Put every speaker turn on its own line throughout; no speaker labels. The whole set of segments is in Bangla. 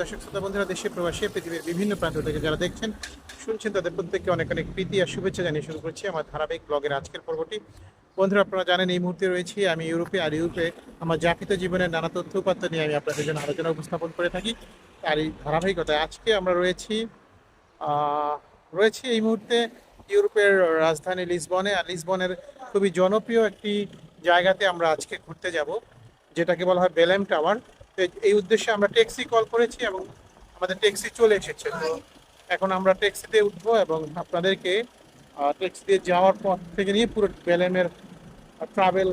দর্শক শ্রোতা বন্ধুরা, দেশে প্রবাসী পৃথিবীর বিভিন্ন প্রান্ত থেকে যারা দেখছেন, শুনছেন, তাদের প্রত্যেককে অনেক অনেক প্রীতি আর শুভেচ্ছা জানিয়ে শুরু করছি আমার ধারাবাহিক ব্লগের আজকের পর্বটি। বন্ধুরা, আপনারা জানেন, এই মুহূর্তে রয়েছি আমি ইউরোপে, আর ইউরোপে আমার যাপিত জীবনের নানা তথ্য উপাত্ত নিয়ে আমি আপনাদের জন্য আলোচনা উপস্থাপন করে থাকি। আর এই ধারাবাহিকতায় আজকে আমরা রয়েছি রয়েছি এই মুহূর্তে ইউরোপের রাজধানী লিসবনে। আর লিসবনের খুবই জনপ্রিয় একটি জায়গাতে আমরা আজকে ঘুরতে যাব, যেটাকে বলা হয় বেলেম টাওয়ার। এই উদ্দেশ্যে আমরা ট্যাক্সি কল করেছি এবং আমাদের ট্যাক্সি চলে এসেছে। তো এখন আমরা ট্যাক্সিতে উঠবো এবং আপনাদেরকে ট্যাক্সি দিয়ে যাওয়ার পর থেকে নিয়ে পুরো বেলেমের ট্রাভেল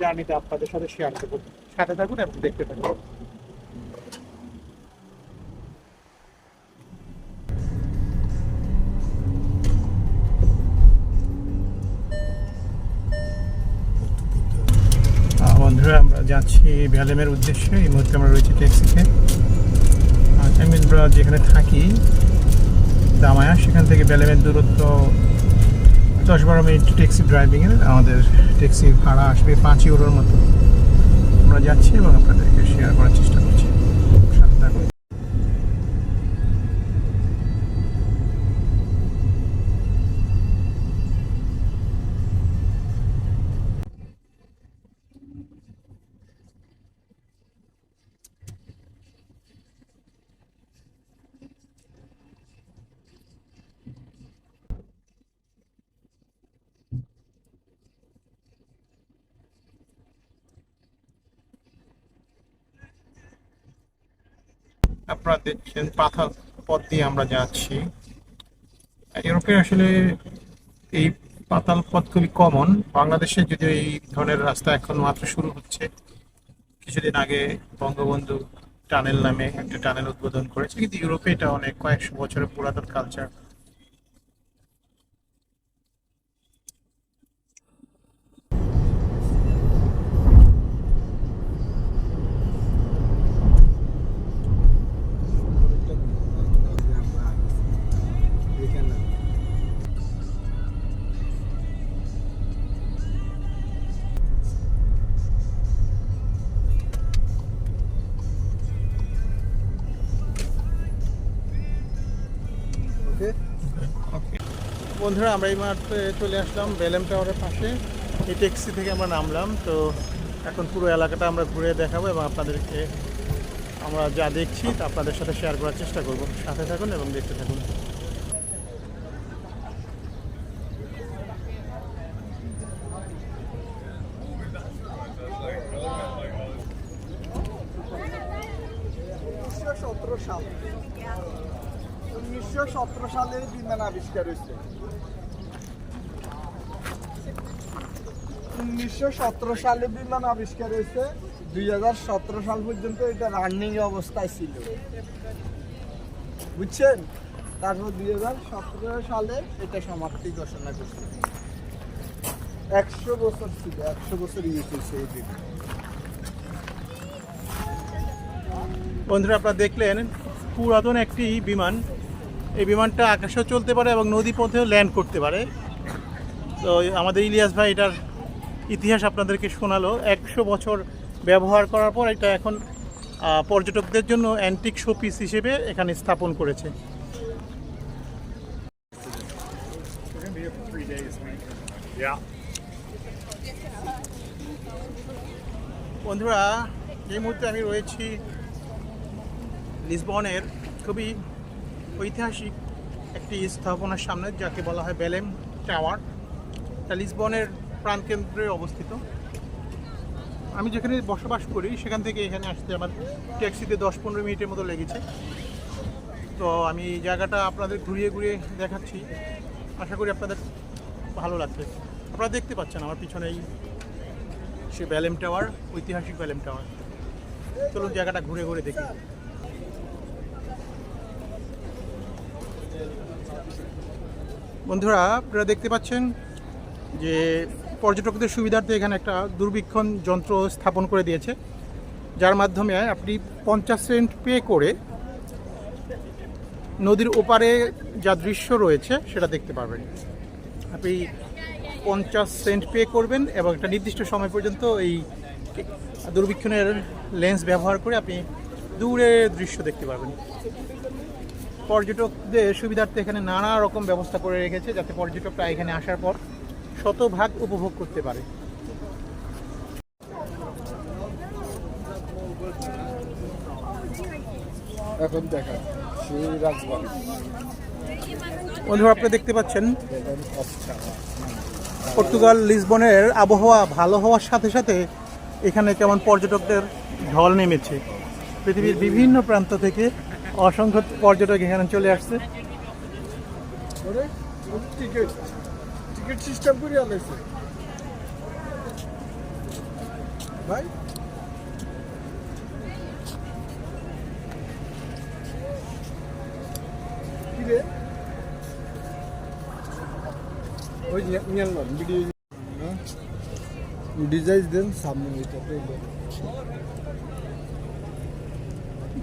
জার্নিতে আপনাদের সাথে শেয়ার করব। সাথে থাকুন এবং দেখতে থাকুন। বন্ধুরা, আমরা যাচ্ছি ভ্যালেমের উদ্দেশ্যে। এই মুহূর্তে আমরা রয়েছি ট্যাক্সিতে আর আমরা যেখানে থাকি, দামায়া, সেখান থেকে ভ্যালেমের দূরত্ব দশ বারো মিনিট ট্যাক্সি ড্রাইভিংয়ের আমাদের ট্যাক্সি ভাড়া আসবে পাঁচ ইউরোর মতো। আমরা যাচ্ছি এবং আপনাদেরকে শেয়ার করার চেষ্টা করছি সাথে থাকুন আপনারা দেখছেন পাথার পথ দিয়ে আমরা যাচ্ছি। ইউরোপে আসলে এই পাতাল পথ খুবই কমন বাংলাদেশে যদিও এই ধরনের রাস্তা এখন মাত্র শুরু হচ্ছে, কিছুদিন আগে বঙ্গবন্ধু টানেল নামে একটা টানেল উদ্বোধন করেছে। কিন্তু ইউরোপে এটা অনেক, কয়েকশো বছরের পুরাতন কালচার বন্ধুরা, আমরা এই মাত্র চলে আসলাম বেলেম টাওয়ারের পাশে। এই ট্যাক্সি থেকে আমরা নামলাম, তো এখন পুরো এলাকাটা আমরা ঘুরে দেখাবো এবং আপনাদেরকে আমরা যা দেখছি তা আপনাদের সাথে শেয়ার করার চেষ্টা করব। সাথে থাকুন এবং দেখতে থাকুন
উনিশশো সতেরো সাল উনিশশো সতেরো সালে বিমান আবিষ্কার হয়েছে। উনিশশো সতেরো সালে বিমান আবিষ্কার হয়েছে। দুই হাজার সতেরো সাল পর্যন্ত এটা রানিং অবস্থায় ছিল। বুঝছেন? তারপর দুই হাজার সতেরো সালে এটা সমাপ্তি ঘোষণা করছে। একশো বছর ছিল, একশো বছর ইউজ হয়েছে এই বিমান
বন্ধুরা, আপনারা দেখলেন পুরাতন একটি বিমান। এই বিমানটা আকাশেও চলতে পারে এবং নদী পথেও ল্যান্ড করতে পারে। তো আমাদের ইলিয়াস ভাই এটার ইতিহাস আপনাদেরকে শোনালো। একশো বছর ব্যবহার করার পর এটা এখন পর্যটকদের জন্য অ্যান্টিক শোপিস হিসেবে এখানে স্থাপন করেছে। বন্ধুরা, এই মুহূর্তে আমি রয়েছি লিসবনের খুবই ঐতিহাসিক একটি স্থাপনার সামনে, যাকে বলা হয় বেলেম টাওয়ার তা লিসবনের প্রাণকেন্দ্রে অবস্থিত। আমি যেখানে বসবাস করি, সেখান থেকে এখানে আসতে আমার ট্যাক্সিতে দশ পনেরো মিনিটের মতো লেগেছে। তো আমি এই জায়গাটা আপনাদের ঘুরিয়ে ঘুরিয়ে দেখাচ্ছি। আশা করি আপনাদের ভালো লাগবে। আপনারা দেখতে পাচ্ছেন আমার পিছনেই সে ব্যালেম টাওয়ার, ঐতিহাসিক ব্যালেম টাওয়ার। চলুন জায়গাটা ঘুরে ঘুরে দেখি। বন্ধুরা, আপনারা দেখতে পাচ্ছেন যে পর্যটকদের সুবিধার্থে এখানে একটা দূরবীক্ষণ যন্ত্র স্থাপন করে দিয়েছে। যার মাধ্যমে আপনি পঞ্চাশ সেন্ট পে করে নদীর ওপারে যা দৃশ্য রয়েছে সেটা দেখতে পারবেন। আপনি পঞ্চাশ সেন্ট পে করবেন এবং একটা নির্দিষ্ট সময় পর্যন্ত এই দূরবীক্ষণের লেন্স ব্যবহার করে আপনি দূরের দৃশ্য দেখতে পাবেন পর্যটকদের সুবিধার্থে এখানে নানা রকম ব্যবস্থা করে রেখেছে যাতে পর্যটকরা এখানে আসার পর শতভাগ উপভোগ করতে পারে।
এখন দেখা সেই রাজবাড়ি।
বন্ধুরা আপনি দেখতে পাচ্ছেন। পর্তুগাল লিসবনের আবহাওয়া ভালো হওয়ার সাথে সাথে এখানে কেমন পর্যটকদের ঢল নেমেছে। পৃথিবীর বিভিন্ন প্রান্ত থেকে অসংখ্য পর্যটক এখানে চলে আসছে।
টিকিট টিকিট সিস্টেম ডিজাইন দেন সামনে এটা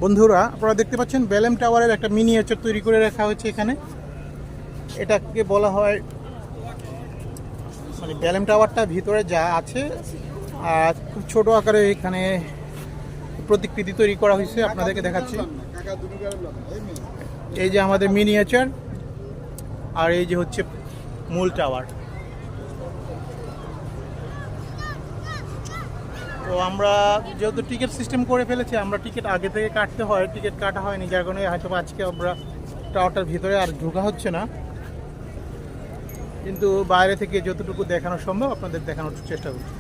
বন্ধুরা, আপনারা দেখতে পাচ্ছেন বেলেম টাওয়ারের একটা মিনিয়েচার তৈরি করে রাখা হয়েছে এখানে। এটাকে বলা হয় মানে বেলেম টাওয়ারটা ভিতরে যা আছে, আর খুব ছোট আকারে এখানে প্রতিকৃতি তৈরি করা হয়েছে, আপনাদেরকে দেখাচ্ছি।
এই
যে আমাদের মিনিয়েচার আর এই যে হচ্ছে মূল টাওয়ার। তো আমরা যেহেতু টিকিট সিস্টেম করে ফেলেছি, আমরা টিকিট আগে থেকে কাটতে হয় টিকিট কাটা হয়নি, যার কারণে হয়তো আজকে আমরা টাওয়ারটার ভিতরে আর ঢোকা হচ্ছে না। কিন্তু বাইরে থেকে যতটুকু দেখানো সম্ভব, আপনাদের দেখানোর চেষ্টা করছি।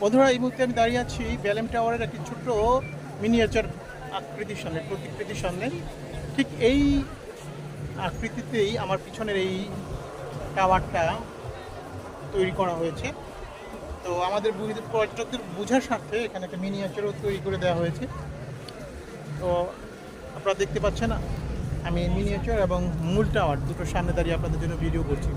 বন্ধুরা, এই মুহূর্তে আমি দাঁড়িয়ে আছি বেলেম টাওয়ারের একটি ছোট্ট মিনিয়েচার আকৃতির সামনে প্রতিকৃতির সামনে, ঠিক এই আকৃতিতেই আমার পিছনের এই টাওয়ারটা তৈরি করা হয়েছে। তো আমাদের পর্যটকদের বোঝার স্বার্থে এখানে একটা মিনিয়েচারও তৈরি করে দেওয়া হয়েছে। তো আপনারা দেখতে পাচ্ছেন, আমি মিনিয়েচার এবং মূল টাওয়ার দুটোর সামনে দাঁড়িয়ে আপনাদের জন্য ভিডিও করছি।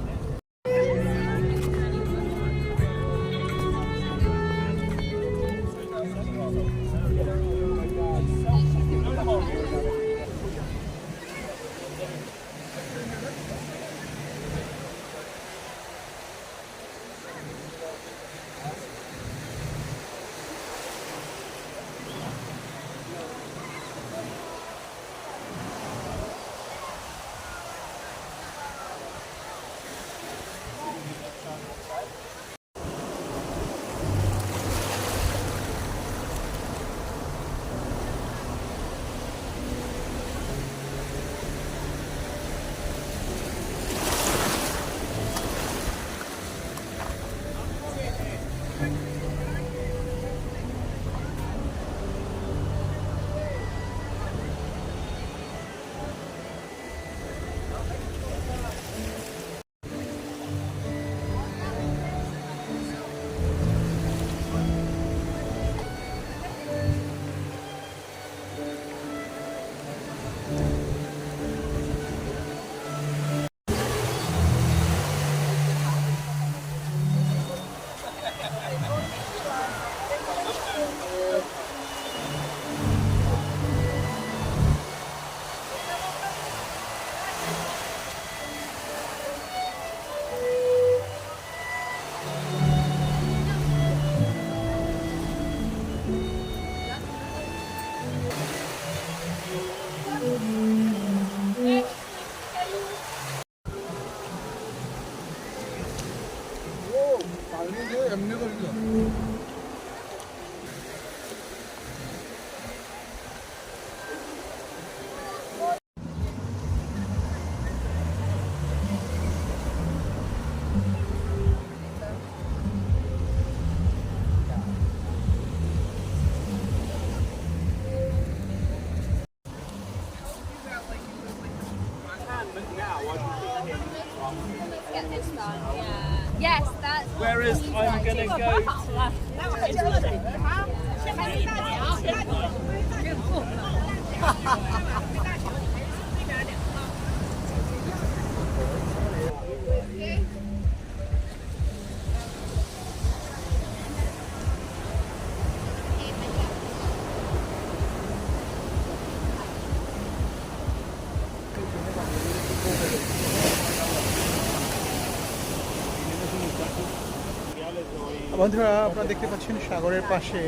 বন্ধুরা, আপনারা দেখতে পাচ্ছেন সাগরের পাশে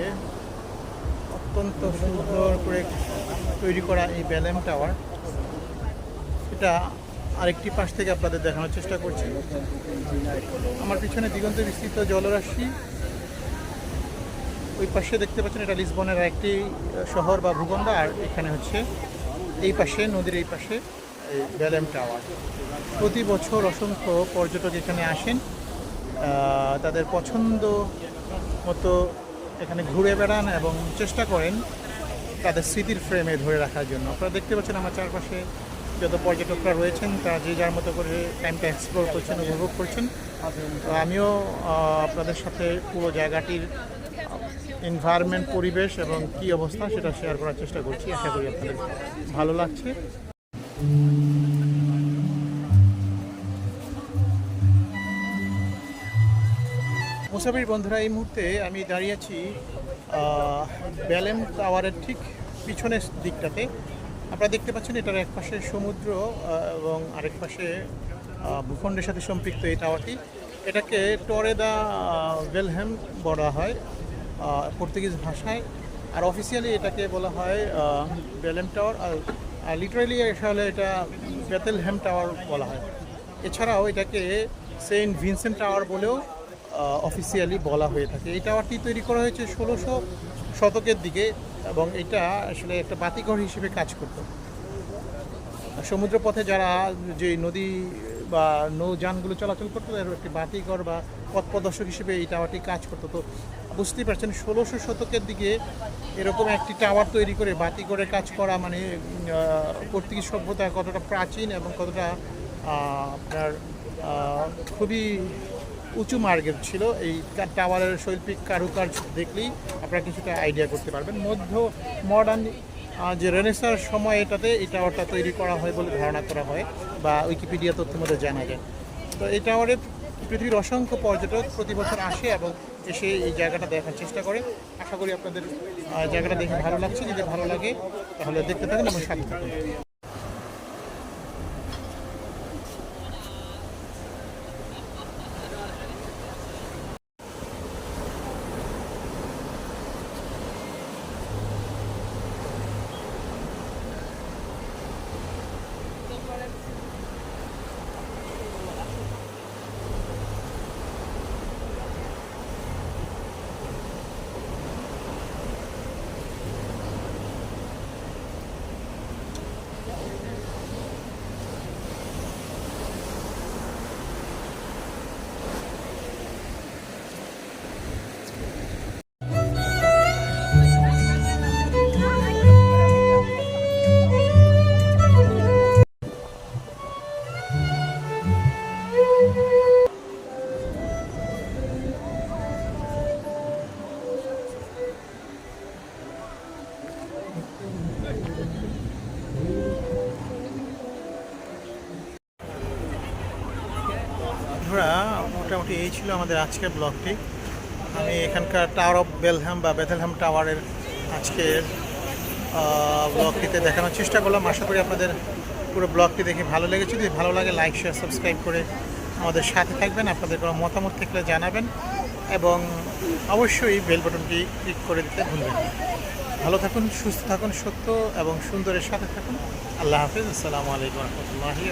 অত্যন্ত সুন্দর করে তৈরি করা এই ব্যালেম টাওয়ার। এটা আরেকটি পাশ থেকে আপনাদের দেখানোর চেষ্টা করছি। আমার পিছনে দিগন্ত বিস্তৃত জলরাশি। ওই পাশে দেখতে পাচ্ছেন এটা লিসবনের একটি শহর বা ভূখণ্ড, আর এখানে হচ্ছে এই পাশে, নদীর এই পাশে এই ব্যালেম টাওয়ার। প্রতি বছর অসংখ্য পর্যটক এখানে আসেন। তাদের পছন্দ মতো এখানে ঘুরে বেড়ান এবং চেষ্টা করেন তাদের স্মৃতির ফ্রেমে ধরে রাখার জন্য। আপনারা দেখতে পাচ্ছেন আমার চারপাশে যত পর্যটকরা রয়েছেন, তারা যে যার মতো করে টাইমটা এক্সপ্লোর করছেন, উপভোগ করছেন। আমিও আপনাদের সাথে পুরো জায়গাটির এনভায়রনমেন্ট পরিবেশ এবং কি অবস্থা সেটা শেয়ার করার চেষ্টা করছি। আশা করি আপনাদের ভালো লাগছে। মুসাফির বন্ধুরা, এই মুহূর্তে আমি দাঁড়িয়ে আছি ব্যালেম টাওয়ারের ঠিক পিছনের দিকটাতে। আপনারা দেখতে পাচ্ছেন এটার এক পাশে সমুদ্র এবং আরেক পাশে ভূখণ্ডের সাথে সম্পৃক্ত এই টাওয়ারটি। এটাকে টরেদা ওয়েলহেম বলা হয় পর্তুগিজ ভাষায়। আর অফিসিয়ালি এটাকে বলা হয় বেলেম টাওয়ার। আর লিটারালি আসলে এটা বেতেলহেম টাওয়ার বলা হয়। এছাড়াও এটাকে সেন্ট ভিনসেন্ট টাওয়ার বলেও অফিসিয়ালি বলা হয়ে থাকে। এই টাওয়ারটি তৈরি করা হয়েছে ষোলোশো শতকের দিকে এবং এটা আসলে একটা বাতিঘর হিসেবে কাজ করত। সমুদ্রপথে যারা যে নদী বা নৌযানগুলো চলাচল করতো এর একটি বাতিঘর বা পথ প্রদর্শক হিসেবে এই টাওয়ারটি কাজ করতো। তো বুঝতেই পারছেন, ষোলোশো শতকের দিকে এরকম একটি টাওয়ার তৈরি করে বাতি করে কাজ করা মানে পর্তুগিজ সভ্যতা কতটা প্রাচীন এবং কতটা আপনার খুবই উঁচু মার্গের ছিল। এই টাওয়ারের শৈল্পিক কারুকার্য দেখলেই আপনারা কিছুটা আইডিয়া করতে পারবেন। মধ্য মডার্ন যে রেনেসার সময় এটাতে এই টাওয়ারটা তৈরি করা হয় বলে ধারণা করা হয় বা উইকিপিডিয়া তথ্যের মধ্যে জানা যায়। তো এই টাওয়ারে পৃথিবীর অসংখ্য পর্যটক প্রতি বছর আসে এবং এসে এই জায়গাটা দেখার চেষ্টা করে। আশা করি আপনাদের জায়গাটা দেখে ভালো লাগছে। যদি ভালো লাগে, তাহলে দেখতে থাকুন এবং সাথে থাকুন। ছিল আমাদের আজকের ব্লগটি। আমি এখানকার টাওয়ার অফ বেলহ্যাম বা বেথেলহ্যাম টাওয়ারের আজকের ব্লগটিতে দেখানোর চেষ্টা করলাম। আশা করি আপনাদের পুরো ব্লগটি দেখে ভালো লেগেছে। যদি ভালো লাগে লাইক শেয়ার সাবস্ক্রাইব করে আমাদের সাথে থাকবেন। আপনাদের কোনো মতামত থাকলে জানাবেন এবং অবশ্যই বেল বাটনটি ক্লিক করে দিতে ভুলবেন ভালো থাকুন, সুস্থ থাকুন, সত্য এবং সুন্দরের সাথে থাকুন। আল্লাহ হাফিজ। আসসালামু আলাইকুম রহমতুল্লাহি